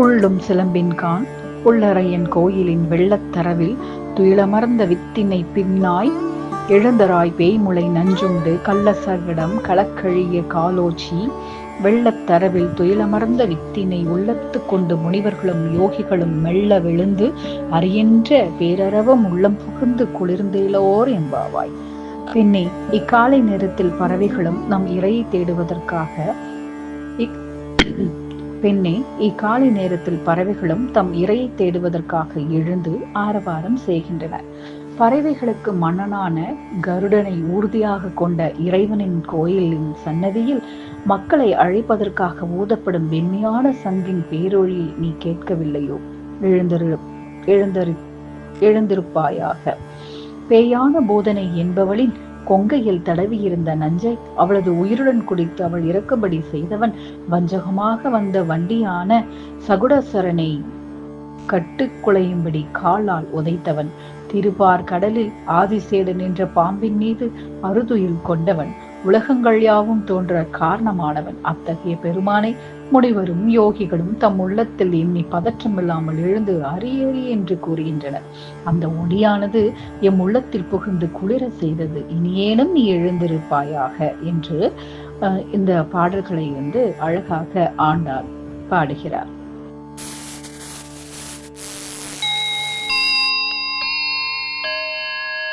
புள்ளும் சிலம்பின்கான் புள்ளரையன் கோயிலின் வெள்ளத்தரவில் துயிலமர்ந்த வித்தினை பின்னாய் எழுந்தராய் பேய்முளை நஞ்சுண்டு கள்ளசகடம் களக்கழிய காலோச்சி வெள்ளத்தரவில் துயிலமர்ந்த வித்தினை உள்ளத்து கொண்டு முனிவர்களும் யோகிகளும் மெல்ல விழுந்து அறியென்ற பேரரவம் உள்ளம் புகுந்து குளிர்ந்தேலோர் என்பாவாய். பின்னே இக்காலை நேரத்தில் பறவைகளும் நம் இறையை தேடுவதற்காக இக்- பெண்ணே இக்காலை நேரத்தில் பறவைகளும் தம் இரையை தேடுவதற்காக எழுந்து ஆரவாரம் செய்கின்றன. பறவைகளுக்கு மன்னனான கருடனை ஊர்தியாக கொண்ட இறைவனின் கோயிலின் சன்னதியில் மக்களை அழைப்பதற்காக ஊதப்படும் வெண்மையான சங்கின் பேரொழி நீ கேட்கவில்லையோ? எழுந்திரு எழுந்தரு எழுந்திருப்பாயாக. பேயான போதனை என்பவளின் கொங்கையில் தடவியிருந்த நஞ்சை அவளது உயிருடன் குடித்து அவள் இறக்கும்படி செய்தவன் வஞ்சகமாக வந்த வண்டியான சகுடசரனை கட்டுக்குலையும்படி காலால் உதைத்தவன். திருபார் கடலில் ஆதிசேடன் நின்ற பாம்பின் மீது அறுதுயில் கொண்டவன். உலகங்கள் யாவும் தோன்ற காரணமானவன். அத்தகைய பெருமானை முனிவரும் யோகிகளும் தம் உள்ளத்தில் எண்ணி பதற்றமில்லாமல் எழுந்து அரியறி என்று கூறுகின்றனர். அந்த ஒளியானது எம் உள்ளத்தில் புகுந்து குளிர செய்தது. இனியேனும் நீ எழுந்திருப்பாயாக என்று அஹ், இந்த பாடல்களை வந்து அழகாக ஆண்டாள் பாடுகிறார்.